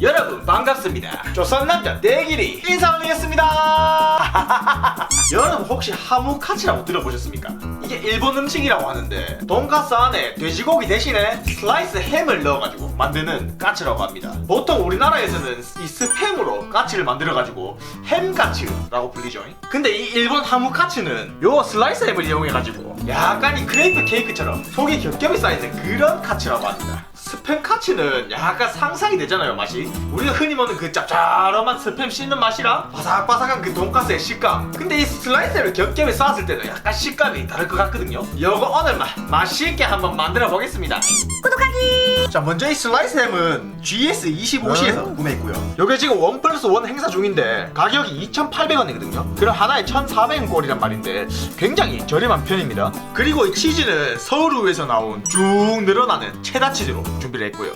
여러분 반갑습니다. 조선남자 대길이 인사 올리겠습니다. 여러분 혹시 하무카츠라고 들어보셨습니까? 이게 일본 음식이라고 하는데 돈가스 안에 돼지고기 대신에 슬라이스 햄을 넣어가지고 만드는 까츠라고 합니다. 보통 우리나라에서는 이 스팸으로 까츠를 만들어가지고 햄까츠라고 불리죠. 근데 이 일본 하무카츠는 요 슬라이스 햄을 이용해가지고 약간 이 크레이프 케이크처럼 속이 겹겹이 쌓여있는 그런 카츠라고 합니다. 스팸 카츠는 약간 상상이 되잖아요 맛이. 우리가 흔히 먹는 그 짭짤한 스팸 씹는 맛이랑 바삭바삭한 그 돈가스의 식감. 근데 이 슬라이스를 겹겹이 쌓았을 때는 약간 식감이 다를 것 같거든요. 요거 오늘 마, 맛있게 한번 만들어 보겠습니다. 구독하기! 자 먼저 이 슬라이스 햄은 GS25시에서 구매했고요. 요게 지금 원 플러스 원 행사 중인데 가격이 2,800원이거든요. 그럼 하나에 1,400원 꼴이란 말인데 굉장히 저렴한 편입니다. 그리고 이 치즈는 서울우에서 나온 쭉 늘어나는 체다 치즈로 준비를 했고요.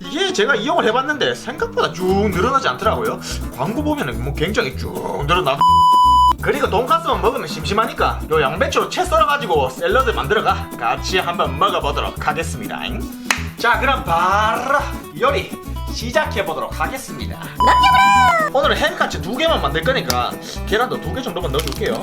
이게 제가 이용을 해봤는데 생각보다 쭉 늘어나지 않더라고요. 광고 보면은 뭐 굉장히 쭉 늘어나 그리고 돈가스만 먹으면 심심하니까 요 양배추 채 썰어가지고 샐러드 만들어가 같이 한번 먹어보도록 하겠습니다. 자 그럼 바로 요리 시작해보도록 하겠습니다. 오늘은 햄카츠 두 개만 만들 거니까 계란도 두 개 정도만 넣어줄게요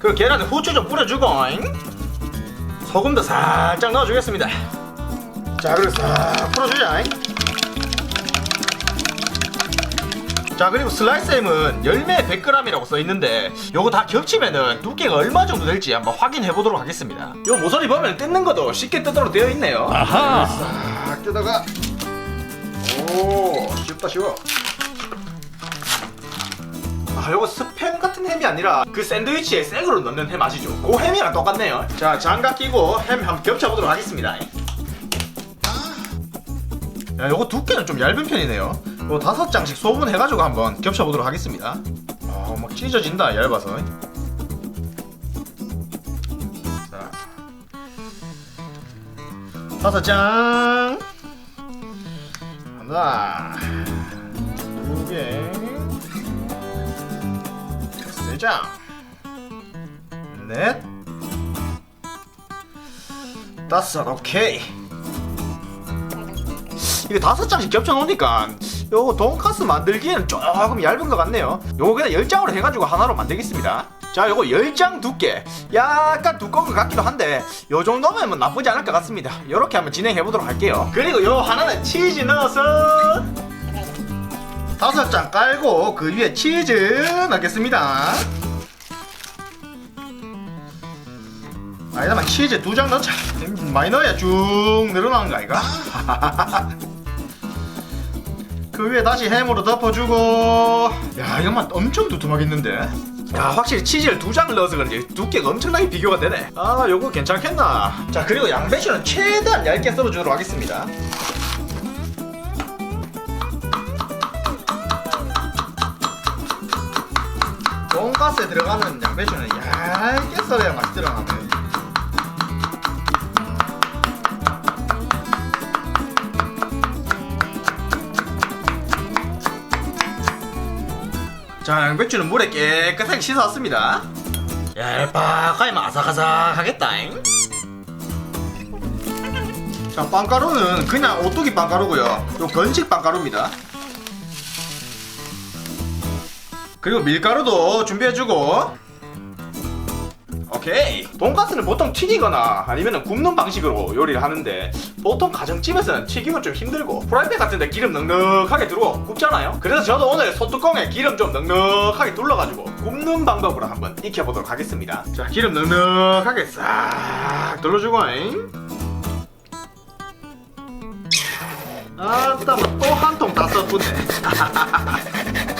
그 계란에 후추 좀 뿌려주고 잉? 소금도 살짝 넣어주겠습니다 자 그리고 싹 풀어주자 잉? 자 그리고 슬라이스 햄은 열매 100g이라고 써있는데 요거 다 겹치면은 두께가 얼마 정도 될지 한번 확인해 보도록 하겠습니다 요 모서리 보면 뜯는 것도 쉽게 뜯도록 되어 있네요 아하. 싹 뜯어가 오 쉽다 쉬워 아 요거 스팸 같은 햄이 아니라 그 샌드위치에 생으로 넣는 햄 아시죠? 그 햄이랑 똑같네요. 자 장갑 끼고 햄 한번 겹쳐보도록 하겠습니다. 야 요거 두께는 좀 얇은 편이네요. 요 다섯 장씩 소분해가지고 한번 겹쳐보도록 하겠습니다. 아 막 찢어진다 얇아서. 자. 다섯 장. 하나 두개. 세 장, 넷, 다섯, 오케이. 이게 다섯 장씩 겹쳐 놓으니까 요거 돈가스 만들기에는 조금 얇은 것 같네요. 요거 그냥 열 장으로 해가지고 하나로 만들겠습니다. 자, 요거 열 장 두께. 약간 두꺼운 것 같기도 한데 요 정도면 뭐 나쁘지 않을 것 같습니다. 요렇게 한번 진행해 보도록 할게요. 그리고 요 하나는 치즈 넣어서 다섯 장 깔고 그 위에 치즈 넣겠습니다. 아니다만 치즈 두 장 넣자. 많이 넣어야 쭉 늘어나는 거 아이가? 그 위에 다시 햄으로 덮어주고 야 이것만 엄청 두툼하겠는데? 야 확실히 치즈를 두 장을 넣어서 그런지 두께가 엄청나게 비교가 되네 아 요거 괜찮겠나 자 그리고 양배추는 최대한 얇게 썰어주도록 하겠습니다 돈가스에 들어가는 양배추는 얇게 썰어야 맛이 들어가네. 자 양배추는 물에 깨끗하게 씻어왔습니다. 얄팍하게 아삭아삭하겠다잉. 자 빵가루는 그냥 오뚜기 빵가루고요. 요 건식 빵가루입니다 그리고 밀가루도 준비해주고. 오케이. 돈가스는 보통 튀기거나 아니면 굽는 방식으로 요리를 하는데 보통 가정집에서는 튀기면 좀 힘들고 프라이팬 같은데 기름 넉넉하게 두르고 굽잖아요. 그래서 저도 오늘 소뚜껑에 기름 좀 넉넉하게 둘러가지고 굽는 방법으로 한번 익혀보도록 하겠습니다. 자 기름 넉넉하게 싹 둘러주고 잉. 아따 또 한 통 다 썼군네 아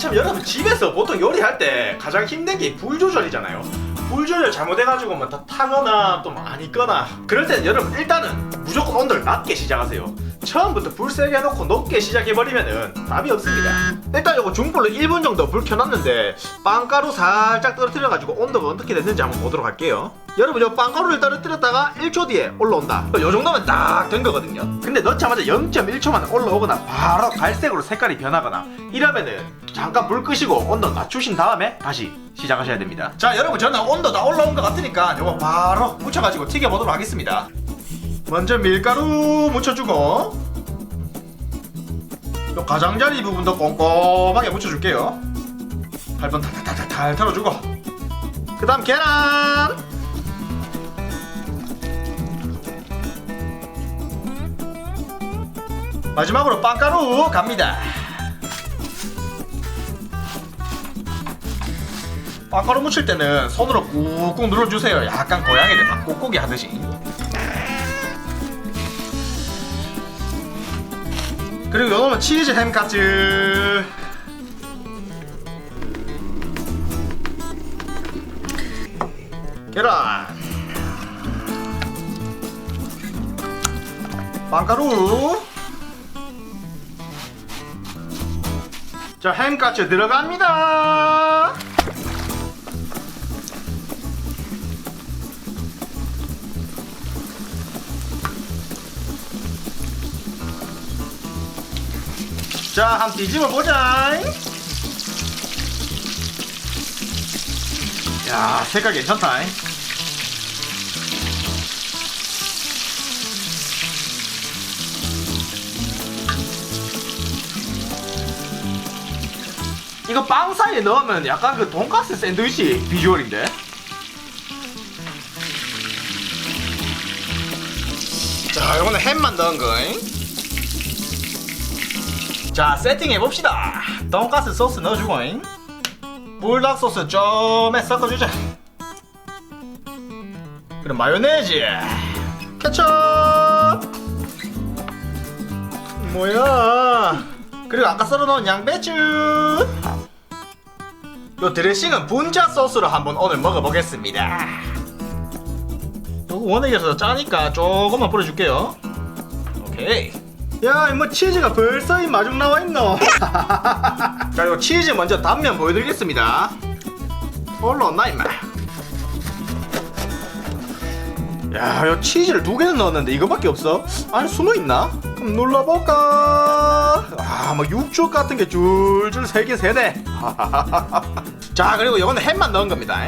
참 여러분 집에서 보통 요리할 때 가장 힘든 게 불 조절이잖아요. 불 조절 잘못해가지고 뭐다 타거나 또 많이 꺼나. 그럴 때는 여러분 일단은 무조건 온도를 낮게 시작하세요 처음부터 불 세게 해놓고 높게 시작해버리면은 답이 없습니다. 일단 요거 중불로 1분 정도 불 켜놨는데 빵가루 살짝 떨어뜨려가지고 온도가 어떻게 됐는지 한번 보도록 할게요. 여러분 요 빵가루를 떨어뜨렸다가 1초 뒤에 올라온다. 요 정도면 딱 된 거거든요. 근데 넣자마자 0.1초만 올라오거나 바로 갈색으로 색깔이 변하거나 이러면은 잠깐 불 끄시고 온도 낮추신 다음에 다시 시작하셔야 됩니다. 자 여러분 저는 온도 다 올라온 것 같으니까 요거 바로 묻혀가지고 튀겨보도록 하겠습니다. 먼저 밀가루 묻혀주고 요 가장자리 부분도 꼼꼼하게 묻혀줄게요. 8번 탈탈탈탈 털어주고. 그 다음 계란! 마지막으로 빵가루 갑니다. 빵가루 묻힐 때는 손으로 꾹꾹 눌러주세요. 약간 고양이들 막 꾹꾹이 하듯이 그리고 요놈은 치즈 햄까즈 계란. 빵가루. 자 햄까즈 들어갑니다 자, 한번 뒤집어 보자. 야, 색깔 괜찮다. 이거 빵 사이에 넣으면 약간 그 돈가스 샌드위치 비주얼인데? 자, 이거는 햄만 넣은 거 잉. 자 세팅해 봅시다. 돈가스 소스 넣어주고 불닭 소스 좀에 섞어주자. 그리고 마요네즈 케첩. 뭐야? 그리고 아까 썰어놓은 양배추. 요 드레싱은 분자 소스로 한번 오늘 먹어보겠습니다. 요거 원액에서 짜니까 조금만 뿌려줄게요. 오케이 야, 뭐 치즈가 벌써 이 마중 나와 있노. 자, 요 치즈 먼저 단면 보여드리겠습니다. 올라온나 임마. 야, 요 치즈를 두 개는 넣었는데 이거밖에 없어? 안에 숨어 있나? 그럼 눌러볼까? 아, 뭐 육즙 같은 게 줄줄 새긴 새네. 자, 그리고 이거는 햄만 넣은 겁니다.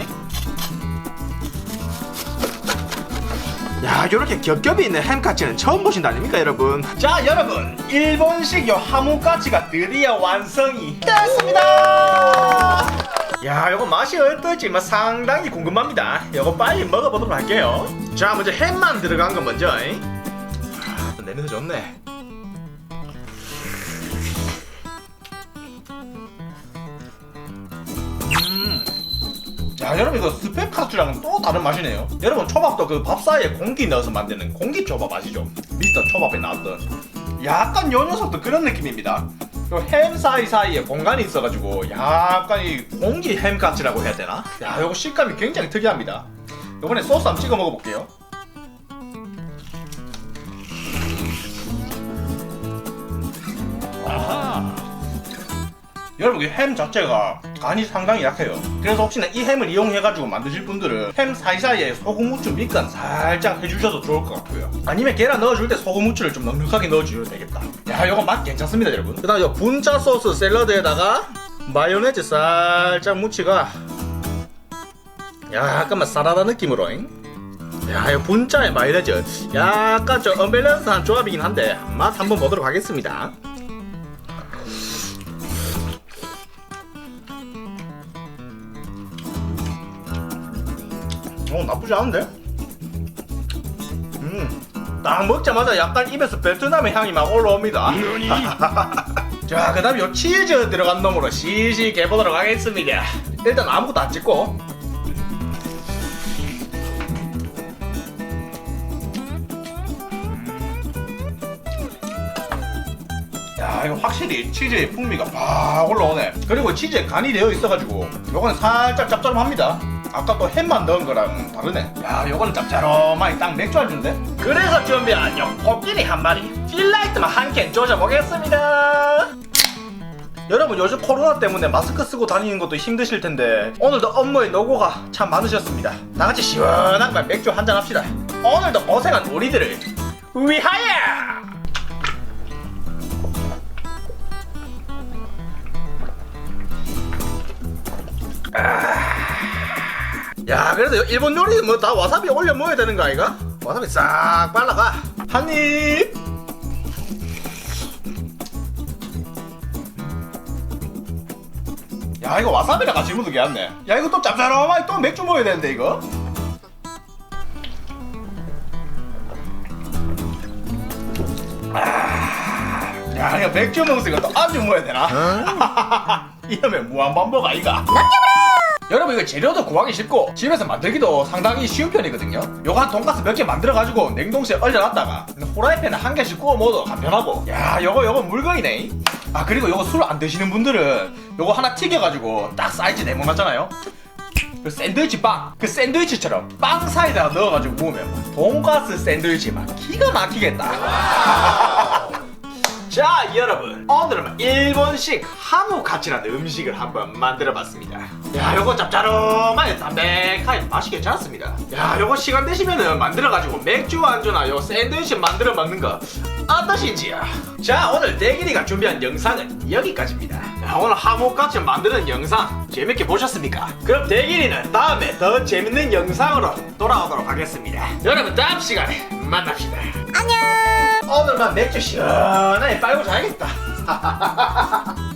야, 요렇게 겹겹이 있는 햄까치는 처음 보신다 아닙니까, 여러분? 자, 여러분, 일본식 요 하모까치가 드디어 완성이 됐습니다. 야, 요거 맛이 어떨지 뭐 상당히 궁금합니다. 요거 빨리 먹어보도록 할게요. 자, 먼저 햄만 들어간 거 먼저. 아, 또 냄새 좋네. 야 여러분 이거 스팸 카츠랑은 또 다른 맛이네요 여러분 초밥도 그 밥 사이에 공기 넣어서 만드는 공기 초밥 아시죠? 미스터 초밥에 나왔던 약간 요 녀석도 그런 느낌입니다 요햄 사이사이에 공간이 있어가지고 약간 이 공기 햄 카츠라고 해야 되나? 야 요거 식감이 굉장히 특이합니다 요번에 소스 한번 찍어 먹어볼게요 여러분 이햄 자체가 간이 상당히 약해요. 그래서 혹시나 이 햄을 이용해가지고 만드실 분들은 햄 사이사이에 소금 후추 밑간 살짝 해주셔도 좋을 것 같고요. 아니면 계란 넣어줄 때 소금 후추를 좀 넉넉하게 넣어주셔도 되겠다. 야 이거 맛 괜찮습니다 여러분. 그 다음 이 분짜 소스 샐러드에다가 마요네즈 살짝 묻히가 약간만 사라다 느낌으로 잉? 야, 이 분짜의 마요네즈. 약간 좀 언밸런스한 조합이긴 한데 맛 한번 보도록 하겠습니다 어 나쁘지 않은데? 음, 딱 먹자마자 약간 입에서 베트남의 향이 막 올라옵니다. 자, 그 다음 요 치즈 들어간 놈으로 시식 해보도록 하겠습니다. 일단 아무것도 안 찍고. 야 이거 확실히 치즈의 풍미가 팍 올라오네 그리고 치즈에 간이 되어 있어가지고 요거는 살짝 짭짤합니다 아까 또 햄만 넣은 거랑 다르네. 야, 요거는 짭짤하게 딱 맥주 안주인데? 그래서 준비한 요 코끼리 한 마리 필라이트만 한 캔 조져보겠습니다 여러분 요즘 코로나 때문에 마스크 쓰고 다니는 것도 힘드실 텐데 오늘도 업무에 노고가 참 많으셨습니다. 다 같이 시원한 말 맥주 한 잔 합시다. 오늘도 고생한 우리들을 위하여! 아. 야 그래도 일본 요리 뭐 다 와사비 올려 먹어야 되는 거 아이가? 와사비 싹 발라가 한입. 야 이거 와사비랑 같이 묻은 게 낫네. 야 이거 또 짭짤하게 또 맥주 먹어야 되는데 이거? 아, 야 이거 맥주 먹으니까 또 안주 먹어야 되나? 이러면 무한반복 아이가 여러분 이거 재료도 구하기 쉽고 집에서 만들기도 상당히 쉬운 편이거든요. 요거 한 돈가스 몇 개 만들어가지고 냉동실에 얼려놨다가 후라이팬에 한 개씩 구워 먹어도 간편하고. 야 요거 요거 물건이네. 아 그리고 요거 술 안 드시는 분들은 요거 하나 튀겨가지고 딱 사이즈 네모 맞잖아요. 그 샌드위치 빵, 그 샌드위치처럼 빵 사이에다 넣어가지고 구우면 돈가스 샌드위치 맛 기가 막히겠다. 자 여러분. 오늘은 일본식 하무카츠라는 음식을 한번 만들어봤습니다. 야 요거 짭짤하게 담백하게 맛이 괜찮습니다. 야 요거 시간 되시면은 만들어가지고 맥주 안주나 요 샌드위치 만들어 먹는 거 어떠신지요? 자 오늘 대길이가 준비한 영상은 여기까지입니다. 야 오늘 하무카츠 만드는 영상 재밌게 보셨습니까? 그럼 대길이는 다음에 더 재밌는 영상으로 돌아오도록 하겠습니다. 여러분 다음 시간에 만납시다 오늘만 맥주 시원하게 빨고 자야겠다.